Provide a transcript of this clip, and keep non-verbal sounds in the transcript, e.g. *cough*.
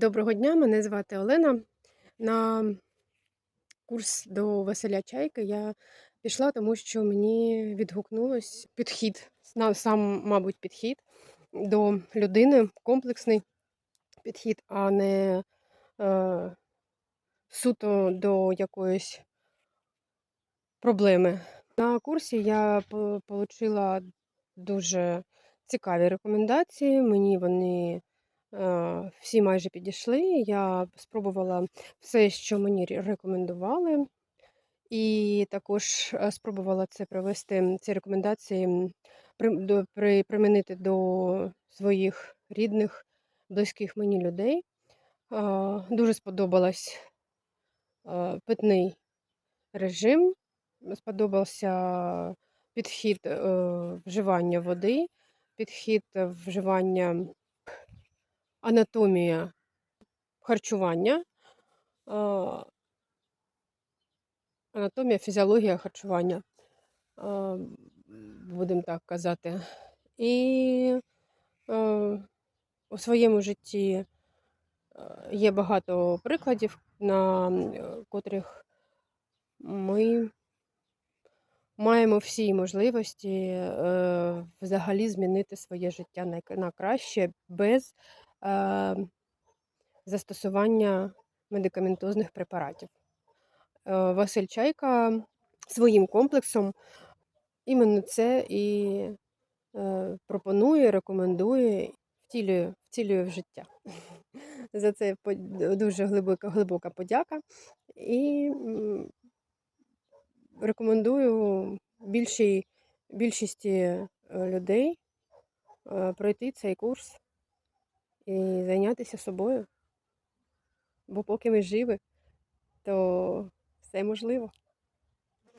Доброго дня, мене звати Олена. На курс до Василя Чайки я пішла, тому що мені відгукнулось підхід, сам, мабуть, підхід до людини, комплексний підхід, а не е, суто до якоїсь проблеми. На курсі я отримала дуже цікаві рекомендації. Мені вони всі майже підійшли. Я спробувала все, що мені рекомендували, і також е, спробувала це привести, ці рекомендації при, примінити до своїх рідних, близьких мені людей. Е, Дуже сподобалось е, питний режим, сподобався підхід е, вживання води, підхід вживання анатомія харчування, анатомія, фізіологія харчування, будемо так казати. І у своєму житті є багато прикладів, на е, котрих ми маємо всі можливості е, взагалі змінити своє життя на, краще без застосування медикаментозних препаратів. Е, Василь Чайка своїм комплексом іменно це і е, пропонує, рекомендує, втілює, втілює в життя. *laughs* За це дуже глибока, глибока подяка. І рекомендую більшій, більшості е, людей е, пройти цей курс і зайнятися собою. Бо поки ми живі, то все можливо.